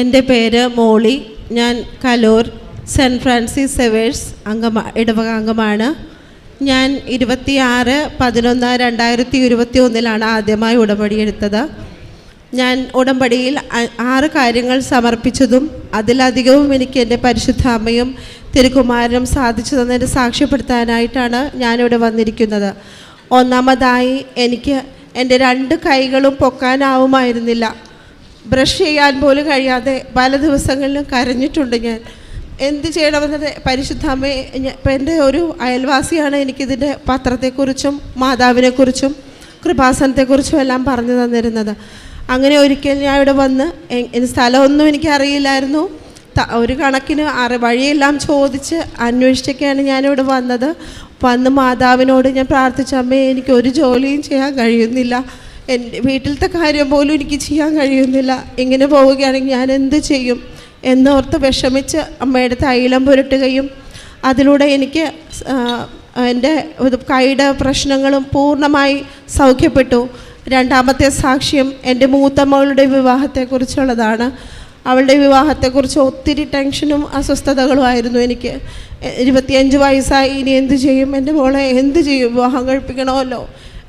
എന്റെ പേര് മോളി. ഞാൻ കലൂർ സെന്റ് ഫ്രാൻസിസ് സെവേഴ്സ് അംഗമാ ഇടവക അംഗമാണ്. ഞാൻ ഇരുപത്തിയാറ് പതിനൊന്ന് രണ്ടായിരത്തി ഇരുപത്തി ഒന്നിലാണ് ആദ്യമായി ഉടമ്പടി എടുത്തത്. ഞാൻ ഉടമ്പടിയിൽ ആറ് കാര്യങ്ങൾ സമർപ്പിച്ചതും അതിലധികവും എനിക്ക് എന്റെ പരിശുദ്ധ അമ്മയും തിരുക്കുമാരനും സാധിച്ചു തന്നതിന് സാക്ഷ്യപ്പെടുത്താനായിട്ടാണ് ഞാനിവിടെ വന്നിരിക്കുന്നത്. ഒന്നാമതായി എനിക്ക് എന്റെ രണ്ട് കൈകളും പൊക്കാനാവുമായിരുന്നില്ല. ബ്രഷ് ചെയ്യാൻ പോലും കഴിയാതെ പല ദിവസങ്ങളിലും കരഞ്ഞിട്ടുണ്ട് ഞാൻ. എന്ത് ചെയ്യണമെന്നത്? പരിശുദ്ധാമ്മയെ ഇപ്പം എന്റെ ഒരു അയൽവാസിയാണ് എനിക്കിതിന്റെ പത്രത്തെക്കുറിച്ചും മാതാവിനെക്കുറിച്ചും കൃപാസനത്തെക്കുറിച്ചും എല്ലാം പറഞ്ഞു തന്നിരുന്നത്. അങ്ങനെ ഒരിക്കൽ ഞാൻ ഇവിടെ വന്ന് സ്ഥലമൊന്നും എനിക്കറിയില്ലായിരുന്നു. ഒരു കണക്കിന് അറി വഴിയെല്ലാം ചോദിച്ച് അന്വേഷിച്ചൊക്കെയാണ് ഞാനിവിടെ വന്നത്. വന്ന് മാതാവിനോട് ഞാൻ പ്രാർത്ഥിച്ച അമ്മേ എനിക്ക് ഒരു ജോലിയും ചെയ്യാൻ കഴിയുന്നില്ല. എന്റെ വീട്ടിലത്തെ കാര്യം പോലും എനിക്ക് ചെയ്യാൻ കഴിയുന്നില്ല. ഇങ്ങനെ പോവുകയാണെങ്കിൽ ഞാൻ എന്ത് ചെയ്യും? എന്നോർത്ത് വിഷമിച്ച് അമ്മയുടെ തൈലം പുരട്ടുകയും അതിലൂടെ എനിക്ക് എന്റെ കൈയുടെ പ്രശ്നങ്ങളും പൂർണമായി സൗഖ്യപ്പെട്ടു. രണ്ടാമത്തെ സാക്ഷ്യം എന്റെ മൂത്ത മകളുടെ വിവാഹത്തെക്കുറിച്ചുള്ളതാണ്. അവളുടെ വിവാഹത്തെക്കുറിച്ച് ഒത്തിരി ടെൻഷനും അസ്വസ്ഥതകളുമായിരുന്നു എനിക്ക്. ഇരുപത്തിയഞ്ച് വയസ്സായി ഇനി എന്ത് ചെയ്യും? എന്റെ മോളെ എന്ത് ചെയ്യും? വിവാഹം കഴിപ്പിക്കണമല്ലോ.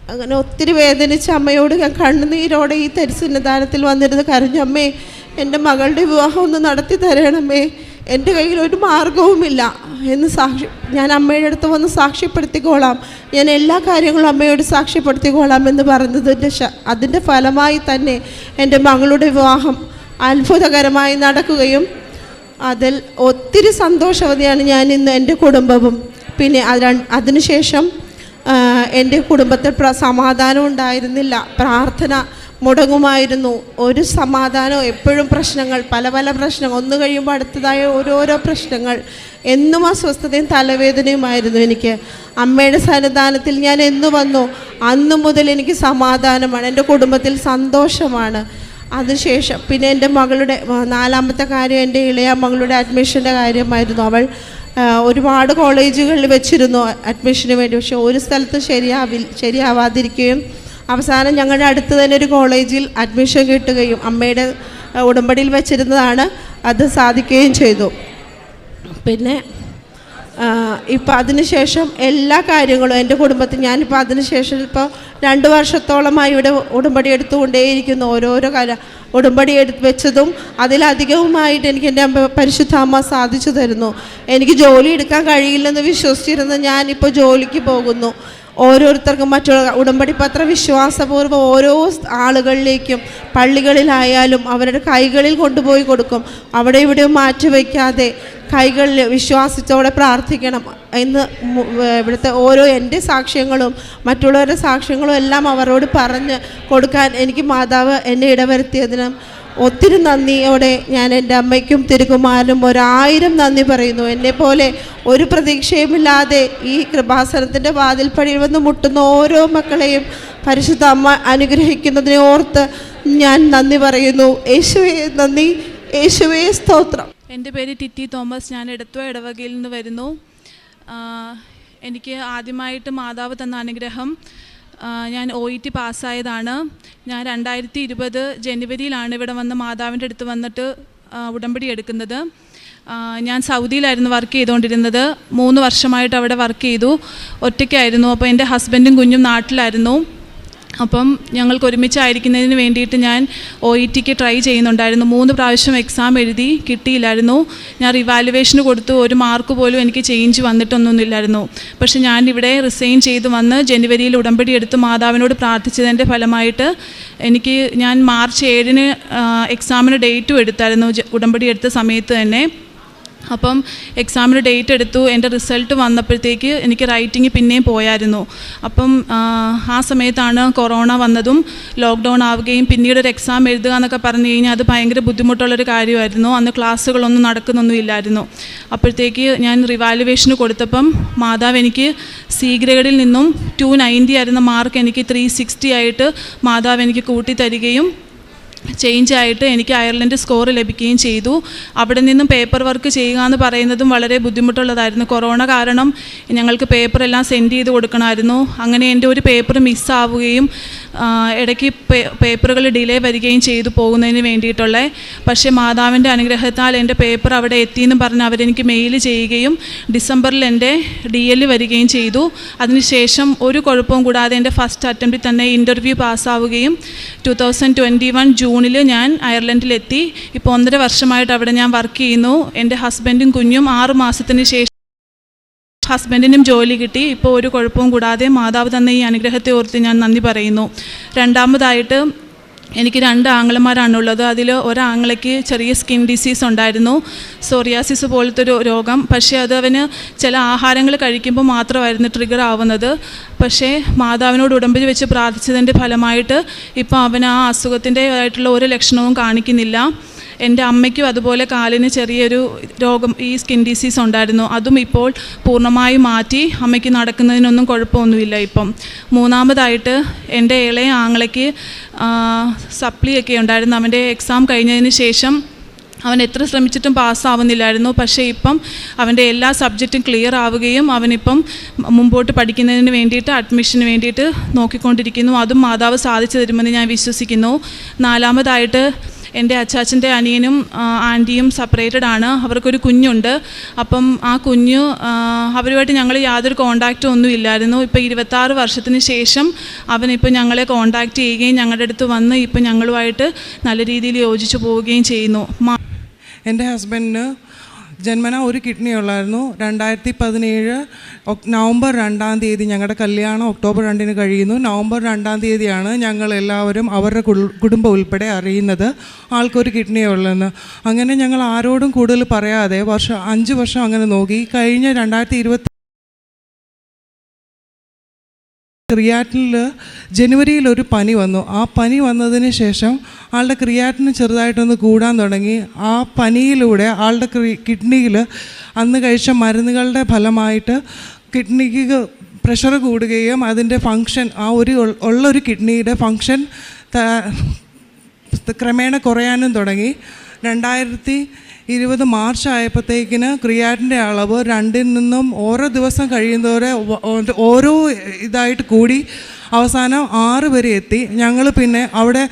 അങ്ങനെ ഒത്തിരി വേദനിച്ച അമ്മയോട് ഞാൻ കണ്ണുനീരോടെ ഈ തരിസന്നിധാനത്തിൽ വന്നിരുന്ന് കരഞ്ഞമ്മേ എന്റെ മകളുടെ വിവാഹം ഒന്ന് നടത്തി തരണമേ എന്റെ കയ്യിൽ ഒരു മാർഗവുമില്ല എന്ന് സാക്ഷി ഞാൻ അമ്മയുടെ അടുത്ത് വന്ന് സാക്ഷ്യപ്പെടുത്തിക്കോളാം ഞാൻ എല്ലാ കാര്യങ്ങളും അമ്മയോട് സാക്ഷ്യപ്പെടുത്തിക്കോളാം എന്ന് പറഞ്ഞതിന്റെ അതിന്റെ ഫലമായി തന്നെ എന്റെ മകളുടെ വിവാഹം അത്ഭുതകരമായി നടക്കുകയും അതിൽ ഒത്തിരി സന്തോഷവതിയാണ് ഞാൻ ഇന്ന് എന്റെ കുടുംബവും. പിന്നെ അതിനുശേഷം എന്റെ കുടുംബത്തിൽ പ്ര സമാധാനം ഉണ്ടായിരുന്നില്ല. പ്രാർത്ഥന മുടങ്ങുമായിരുന്നു. ഒരു സമാധാനവും എപ്പോഴും പ്രശ്നങ്ങൾ പല പല പ്രശ്നങ്ങൾ ഒന്ന് കഴിയുമ്പോൾ അടുത്തതായ ഓരോരോ പ്രശ്നങ്ങൾ. എന്നും അസ്വസ്ഥതയും തലവേദനയുമായിരുന്നു എനിക്ക്. അമ്മയുടെ സന്നിധാനത്തിൽ ഞാൻ എന്ന് വന്നു. അന്നു മുതൽ എനിക്ക് സമാധാനമാണ്. എന്റെ കുടുംബത്തിൽ സന്തോഷമാണ്. അതിനുശേഷം പിന്നെ എന്റെ മകളുടെ നാലാമത്തെ കാര്യം എന്റെ ഇളയ മകളുടെ അഡ്മിഷന്റെ കാര്യമായിരുന്നു അവൾ. ഒരുപാട് കോളേജുകളിൽ വെച്ചിരുന്നു അഡ്മിഷന് വേണ്ടി. പക്ഷേ ഒരു സ്ഥലത്ത് ശരിയാവിൽ ശരിയാവാതിരിക്കുകയും അവസാനം ഞങ്ങളുടെ അടുത്ത് തന്നെ ഒരു കോളേജിൽ അഡ്മിഷൻ കിട്ടുകയും അമ്മയുടെ ഉടമ്പടിയിൽ വെച്ചിരുന്നതാണ് അത് സാധിക്കുകയും ചെയ്തു. പിന്നെ ഇപ്പം അതിനുശേഷം എല്ലാ കാര്യങ്ങളും എന്റെ കുടുംബത്തിൽ ഞാനിപ്പോൾ അതിനുശേഷം ഇപ്പോൾ രണ്ട് വർഷത്തോളമായി ഇവിടെ ഉടമ്പടി എടുത്തുകൊണ്ടേയിരിക്കുന്നു. ഓരോരോ കാര്യം ഉടമ്പടി എടുത്ത് വെച്ചതും അതിലധികവുമായിട്ട് എനിക്ക് എന്റെ പരിശുദ്ധ അമ്മ സാധിച്ചു തരുന്നു. എനിക്ക് ജോലി എടുക്കാൻ കഴിയില്ലെന്ന് വിശ്വസിച്ചിരുന്ന ഞാനിപ്പോൾ ജോലിക്ക് പോകുന്നു. ഓരോരുത്തർക്കും മറ്റുള്ള ഉടമ്പടി പത്ര വിശ്വാസപൂർവം ഓരോ ആളുകളിലേക്കും പള്ളികളിലായാലും അവരുടെ കൈകളിൽ കൊണ്ടുപോയി കൊടുക്കും. അവിടെ ഇവിടെ മാറ്റി വയ്ക്കാതെ കൈകളിൽ വിശ്വാസത്തോടെ പ്രാർത്ഥിക്കണം. എന്ന് ഇവിടുത്തെ ഓരോ എന്റെ സാക്ഷ്യങ്ങളും മറ്റുള്ളവരുടെ സാക്ഷ്യങ്ങളും എല്ലാം അവരോട് പറഞ്ഞ് കൊടുക്കാൻ എനിക്ക് മാതാവ് എന്നെ ഇടവരുത്തിയതിനും ഒത്തിരി നന്ദിയോടെ ഞാൻ എന്റെ അമ്മയ്ക്കും തിരുകുമാരനും ഒരായിരം നന്ദി പറയുന്നു. എന്നെപ്പോലെ ഒരു പ്രതീക്ഷയുമില്ലാതെ ഈ കൃപാസനത്തിന്റെ വാതിൽപ്പടി വന്ന് മുട്ടുന്ന ഓരോ മക്കളെയും പരിശുദ്ധ അമ്മ അനുഗ്രഹിക്കുന്നതിനെ ഓർത്ത് ഞാൻ നന്ദി പറയുന്നു. യേശുവേ നന്ദി. യേശുവേ സ്തോത്രം. എന്റെ പേര് ടിറ്റി തോമസ്. ഞാൻ എടത്വ ഇടവകയിൽ നിന്ന് വരുന്നു. എനിക്ക് ആദ്യമായിട്ട് മാതാവ് തന്ന അനുഗ്രഹം ഞാൻ ഒ ഇ ടി പാസ്സായതാണ്. ഞാൻ രണ്ടായിരത്തി ഇരുപത് ജനുവരിയിലാണ് ഇവിടെ വന്ന് മാതാവിന്റെ അടുത്ത് വന്നിട്ട് ഉടമ്പടി എടുക്കുന്നത്. ഞാൻ സൗദിയിലായിരുന്നു വർക്ക് ചെയ്തുകൊണ്ടിരുന്നത് മൂന്ന് വർഷമായിട്ട് അവിടെ വർക്ക് ചെയ്തു. ഒറ്റയ്ക്കായിരുന്നു. അപ്പോൾ എന്റെ ഹസ്ബൻഡും കുഞ്ഞും നാട്ടിലായിരുന്നു. അപ്പം ഞങ്ങൾക്ക് ഒരുമിച്ചായിരിക്കുന്നതിന് വേണ്ടിയിട്ട് ഞാൻ ഒ ഇ ടിക്ക് ട്രൈ ചെയ്യുന്നുണ്ടായിരുന്നു. മൂന്ന് പ്രാവശ്യം എക്സാം എഴുതി കിട്ടിയില്ലായിരുന്നു. ഞാൻ റിവാലുവേഷന് കൊടുത്തു. ഒരു മാർക്ക് പോലും എനിക്ക് ചേഞ്ച് വന്നിട്ടൊന്നുമില്ലായിരുന്നു. പക്ഷെ ഞാൻ ഇവിടെ റിസൈൻ ചെയ്ത് വന്ന് ജനുവരിയിൽ ഉടമ്പടി എടുത്ത് മാതാവിനോട് പ്രാർത്ഥിച്ചതിന്റെ ഫലമായിട്ട് എനിക്ക് ഞാൻ മാർച്ച് ഏഴിന് എക്സാമിന് ഡേറ്റും എടുത്തായിരുന്നു. ഉടമ്പടി എടുത്ത സമയത്ത് തന്നെ. അപ്പം എക്സാമിന് ഡേറ്റ് എടുത്തു എന്റെ റിസൾട്ട് വന്നപ്പോഴത്തേക്ക് എനിക്ക് റൈറ്റിംഗ് പിന്നെയും പോയായിരുന്നു. അപ്പം ആ, സമയത്താണ് കൊറോണ വന്നതും ലോക്ക്ഡൗൺ ആവുകയും പിന്നീട് ഒരു എക്സാം എഴുതുക എന്നൊക്കെ പറഞ്ഞു കഴിഞ്ഞാൽ അത് ഭയങ്കര ബുദ്ധിമുട്ടുള്ളൊരു കാര്യമായിരുന്നു. അന്ന് ക്ലാസ്സുകളൊന്നും നടക്കുന്നൊന്നുമില്ലായിരുന്നു അപ്പോഴത്തേക്ക് ഞാൻ റിവാലുവേഷന് കൊടുത്തപ്പം മാതാവ് എനിക്ക് സി ഗ്രേഡിൽ നിന്നും ടു നയന്റി ആയിരുന്ന മാർക്ക് എനിക്ക് ത്രീ സിക്സ്റ്റി ആയിട്ട് മാതാവ് എനിക്ക് കൂട്ടി തരികയും ചേഞ്ച് ആയിട്ട് എനിക്ക് അയർലൻഡ് സ്കോർ ലഭിക്കുകയും ചെയ്തു. അവിടെ നിന്നും പേപ്പർ വർക്ക് ചെയ്യുക എന്ന് പറയുന്നതും വളരെ ബുദ്ധിമുട്ടുള്ളതായിരുന്നു. കൊറോണ കാരണം ഞങ്ങൾക്ക് പേപ്പറെല്ലാം സെൻഡ് ചെയ്ത് കൊടുക്കണമായിരുന്നു. അങ്ങനെ എന്റെ ഒരു പേപ്പർ മിസ്സാവുകയും ഇടയ്ക്ക് പേപ്പറുകൾ ഡിലേ വരികയും ചെയ്തു പോകുന്നതിന് വേണ്ടിയിട്ടുള്ള പക്ഷേ മാതാവിന്റെ അനുഗ്രഹത്താൽ എന്റെ പേപ്പർ അവിടെ എത്തിയെന്ന് പറഞ്ഞ് അവരെനിക്ക് മെയിൽ ചെയ്യുകയും ഡിസംബറിൽ എന്റെ ഡി എൽ വരികയും ചെയ്തു. അതിനുശേഷം ഒരു കുഴപ്പവും കൂടാതെ എന്റെ ഫസ്റ്റ് അറ്റംപ്റ്റിൽ തന്നെ ഇന്റർവ്യൂ പാസ്സാവുകയും ടു തൗസൻഡ് ട്വന്റി വൺ ജൂണിൽ ഞാൻ അയർലൻഡിലെത്തി. ഇപ്പോൾ ഒന്നര വർഷമായിട്ട് അവിടെ ഞാൻ വർക്ക് ചെയ്യുന്നു. എന്റെ ഹസ്ബൻഡും കുഞ്ഞും ആറ് മാസത്തിന് ശേഷം ഹസ്ബൻഡിനും ജോലി കിട്ടി. ഇപ്പോൾ ഒരു കുഴപ്പവും കൂടാതെ മാതാവ് തന്ന ഈ അനുഗ്രഹത്തെ ഓർത്ത് ഞാൻ നന്ദി പറയുന്നു. രണ്ടാമതായിട്ട് എനിക്ക് രണ്ട് ആങ്ങളമാരാണുള്ളത്. അതിൽ ഒരാങ്ങളയ്ക്ക് ചെറിയ സ്കിൻ ഡിസീസ് ഉണ്ടായിരുന്നു. സോറിയാസിസ് പോലത്തെ ഒരു രോഗം. പക്ഷേ അത് അവന് ചില ആഹാരങ്ങൾ കഴിക്കുമ്പോൾ മാത്രമായിരുന്നു ട്രിഗർ ആവുന്നത്. പക്ഷേ മാതാവിനോട് ഉടമ്പടി വെച്ച് പ്രാർത്ഥിച്ചതിന്റെ ഫലമായിട്ട് ഇപ്പോൾ അവൻ ആ അസുഖത്തിന്റെ ആയിട്ടുള്ള ഒരു ലക്ഷണവും കാണിക്കുന്നില്ല. എന്റെ അമ്മയ്ക്കും അതുപോലെ കാലിന് ചെറിയൊരു രോഗം ഈ സ്കിൻ ഡിസീസ് ഉണ്ടായിരുന്നു. അതും ഇപ്പോൾ പൂർണമായും മാറ്റി അമ്മയ്ക്ക് നടക്കുന്നതിനൊന്നും കുഴപ്പമൊന്നുമില്ല ഇപ്പം. മൂന്നാമതായിട്ട് എന്റെ ഇളയ ആങ്ങളയ്ക്ക് സപ്ലിയൊക്കെ ഉണ്ടായിരുന്നു. അവന്റെ എക്സാം കഴിഞ്ഞതിന് ശേഷം അവൻ എത്ര ശ്രമിച്ചിട്ടും പാസ്സാവുന്നില്ലായിരുന്നു. പക്ഷേ ഇപ്പം അവന്റെ എല്ലാ സബ്ജക്റ്റും ക്ലിയർ ആവുകയും അവനിപ്പം മുമ്പോട്ട് പഠിക്കുന്നതിന് വേണ്ടിയിട്ട് അഡ്മിഷന് വേണ്ടിയിട്ട് നോക്കിക്കൊണ്ടിരിക്കുന്നു. അതും മാതാവ് സാധിച്ചു തരുമെന്ന് ഞാൻ വിശ്വസിക്കുന്നു. നാലാമതായിട്ട് എന്റെ അച്ചാച്ചന്റെ അനിയനും ആന്റിയും സെപ്പറേറ്റഡ് ആണ്. അവർക്കൊരു കുഞ്ഞുണ്ട്. അപ്പം ആ കുഞ്ഞ് അവരുമായിട്ട് ഞങ്ങൾ യാതൊരു കോണ്ടാക്റ്റും ഒന്നും ഇല്ലായിരുന്നു. ഇപ്പോൾ ഇരുപത്താറ് വർഷത്തിന് ശേഷം അവനിപ്പോൾ ഞങ്ങളെ കോണ്ടാക്റ്റ് ചെയ്യുകയും ഞങ്ങളുടെ അടുത്ത് വന്ന് ഇപ്പോൾ ഞങ്ങളുമായിട്ട് നല്ല രീതിയിൽ യോജിച്ചു പോവുകയും ചെയ്യുന്നു. എന്റെ ഹസ്ബൻഡിന് ജന്മന ഒരു കിഡ്നി ഉള്ളായിരുന്നു. രണ്ടായിരത്തി പതിനേഴ് നവംബർ രണ്ടാം തീയതി ഞങ്ങളുടെ കല്യാണം ഒക്ടോബർ രണ്ടിന് കഴിയുന്നു. നവംബർ രണ്ടാം തീയതിയാണ് ഞങ്ങൾ എല്ലാവരും അവരുടെ കുടുംബം ഉൾപ്പെടെ അറിയുന്നത് ആൾക്കൊരു കിഡ്നി ഉള്ളെന്ന്. അങ്ങനെ ഞങ്ങൾ ആരോടും കൂടുതൽ പറയാതെ വർഷം അഞ്ച് വർഷം അങ്ങനെ നോക്കി. കഴിഞ്ഞ രണ്ടായിരത്തി ക്രിയാറ്റിനിൽ ജനുവരിയിൽ ഒരു പനി വന്നു. ആ പനി വന്നതിന് ശേഷം ആളുടെ ക്രിയാറ്റിന് ചെറുതായിട്ടൊന്ന് കൂടാൻ തുടങ്ങി. ആ പനിയിലൂടെ ആളുടെ കിഡ്നിയിൽ അന്ന് കഴിച്ച മരുന്നുകളുടെ ഫലമായിട്ട് കിഡ്നിക്ക് പ്രഷർ കൂടുകയും അതിന്റെ ഫങ്ഷൻ ആ ഒരു ഉള്ളൊരു കിഡ്നിയുടെ ഫങ്ഷൻ ക്രമേണ കുറയാനും തുടങ്ങി. രണ്ടായിരത്തി ഇരുപത് മാർച്ച് ആയപ്പോഴത്തേക്കിന് ക്രിയാറ്റിന്റെ അളവ് രണ്ടിൽ നിന്നും ഓരോ ദിവസം കഴിയുന്നതോടെ ഓരോ ഇതായിട്ട് കൂടി അവസാനം ആറ് വരെ എത്തി. ഞങ്ങൾ പിന്നെ അവിടെ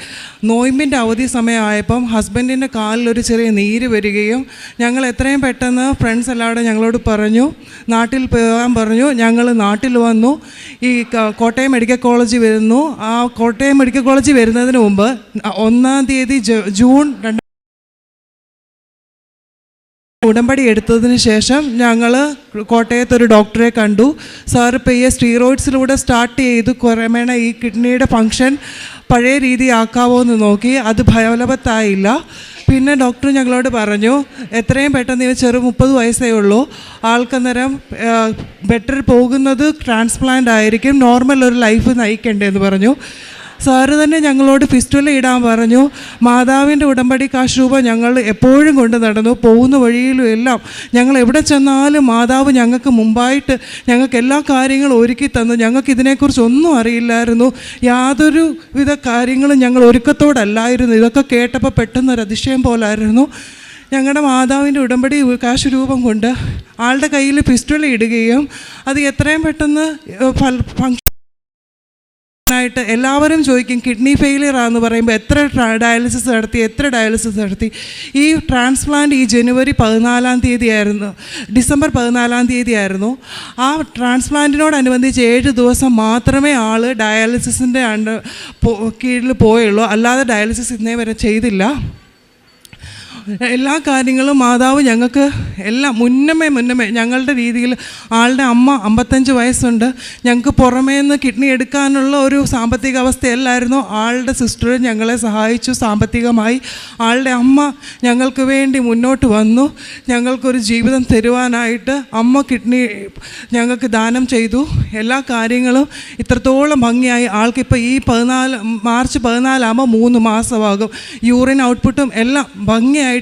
നോയിമ്പിന്റെ അവധി സമയമായപ്പം ഹസ്ബൻഡിന്റെ കാലിലൊരു ചെറിയ നീര് വരികയും ഞങ്ങൾ എത്രയും പെട്ടെന്ന് ഫ്രണ്ട്സ് എല്ലാവരും ഞങ്ങളോട് പറഞ്ഞു നാട്ടിൽ പോകാൻ പറഞ്ഞു ഞങ്ങൾ നാട്ടിൽ വന്നു. ഈ കോട്ടയം മെഡിക്കൽ കോളേജ് വരുന്നു. ആ കോട്ടയം മെഡിക്കൽ കോളേജ് വരുന്നതിന് മുമ്പ് ഒന്നാം തീയതി ജൂൺ രണ്ട് ഉടമ്പടി എടുത്തതിന് ശേഷം ഞങ്ങൾ കോട്ടയത്ത് ഒരു ഡോക്ടറെ കണ്ടു. സാർ ഈ സ്റ്റീറോയിഡ്സിലൂടെ സ്റ്റാർട്ട് ചെയ്തു. ക്രമേണ ഈ കിഡ്നിയുടെ ഫങ്ഷൻ പഴയ രീതി ആക്കാവോ എന്ന് നോക്കി. അത് ഫലവത്തായില്ല. പിന്നെ ഡോക്ടർ ഞങ്ങളോട് പറഞ്ഞു എത്രയും പെട്ടെന്ന് ഇവ ചെറു മുപ്പത് വയസ്സേ ഉള്ളൂ. ആൾക്കന്നേരം ബെറ്റർ പോകുന്നത് ട്രാൻസ്പ്ലാന്റ് ആയിരിക്കും. നോർമൽ ഒരു ലൈഫ് നയിക്കണ്ടേന്ന് പറഞ്ഞു. സാറ് തന്നെ ഞങ്ങളോട് ഫിസ്റ്റുല ഇടാൻ പറഞ്ഞു. മാതാവിന്റെ ഉടമ്പടി കാശ് രൂപ ഞങ്ങൾ എപ്പോഴും കൊണ്ട് നടന്നു. പോകുന്ന വഴിയിലും എല്ലാം ഞങ്ങൾ എവിടെ ചെന്നാലും മാതാവ് ഞങ്ങൾക്ക് മുമ്പായിട്ട് ഞങ്ങൾക്ക് എല്ലാ കാര്യങ്ങളും ഒരുക്കി തന്നു. ഞങ്ങൾക്ക് ഇതിനെക്കുറിച്ച് ഒന്നും അറിയില്ലായിരുന്നു. യാതൊരു വിധ കാര്യങ്ങളും ഞങ്ങൾ ഒരുക്കത്തോടല്ലായിരുന്നു. ഇതൊക്കെ കേട്ടപ്പോൾ പെട്ടെന്നൊരു അതിശയം പോലായിരുന്നു. ഞങ്ങളുടെ മാതാവിന്റെ ഉടമ്പടി കാശ് രൂപം കൊണ്ട് ആളുടെ കയ്യിൽ പിസ്റ്റൾ ഇടുകയും അത് എത്രയും പെട്ടെന്ന് ഫൽ ആയിട്ട് എല്ലാവരും ചോദിക്കും കിഡ്നി ഫെയിലിയർ ആണെന്ന് പറയുമ്പോൾ എത്ര ഡയാലിസിസ് നടത്തി എത്ര ഡയാലിസിസ് നടത്തി? ഈ ട്രാൻസ്പ്ലാന്റ് ഈ ജനുവരി പതിനാലാം തീയതി ആയിരുന്നു ഡിസംബർ പതിനാലാം തീയതി ആയിരുന്നു ആ ട്രാൻസ്പ്ലാന്റിനോടനുബന്ധിച്ച് ഏഴ് ദിവസം മാത്രമേ ആൾ ഡയാലിസിസിന്റെ അണ്ടർ കീഴിൽ പോയുള്ളൂ. അല്ലാതെ ഡയാലിസിസ് ഇന്നേ വരെ ചെയ്തില്ല. എല്ലാ കാര്യങ്ങളും മാതാവ് ഞങ്ങൾക്ക് എല്ലാം മുന്നമേ മുന്നമേ. ഞങ്ങളുടെ രീതിയിൽ ആളുടെ അമ്മ അമ്പത്തഞ്ച് വയസ്സുണ്ട്. ഞങ്ങൾക്ക് പുറമേ നിന്ന് കിഡ്നി എടുക്കാനുള്ള ഒരു സാമ്പത്തിക അവസ്ഥയല്ലായിരുന്നു. ആളുടെ സിസ്റ്റർ ഞങ്ങളെ സഹായിച്ചു സാമ്പത്തികമായി. ആളുടെ അമ്മ ഞങ്ങൾക്ക് വേണ്ടി മുന്നോട്ട് വന്നു. ഞങ്ങൾക്കൊരു ജീവിതം തരുവാനായിട്ട് അമ്മ കിഡ്നി ഞങ്ങൾക്ക് ദാനം ചെയ്തു. എല്ലാ കാര്യങ്ങളും ഇത്രത്തോളം ഭംഗിയായി. ആൾക്കിപ്പോൾ ഈ പതിനാല് മാർച്ച് പതിനാലാകുമ്പോൾ മൂന്ന് മാസമാകും. യൂറിൻ ഔട്ട്പുട്ടും എല്ലാം ഭംഗിയായിട്ട്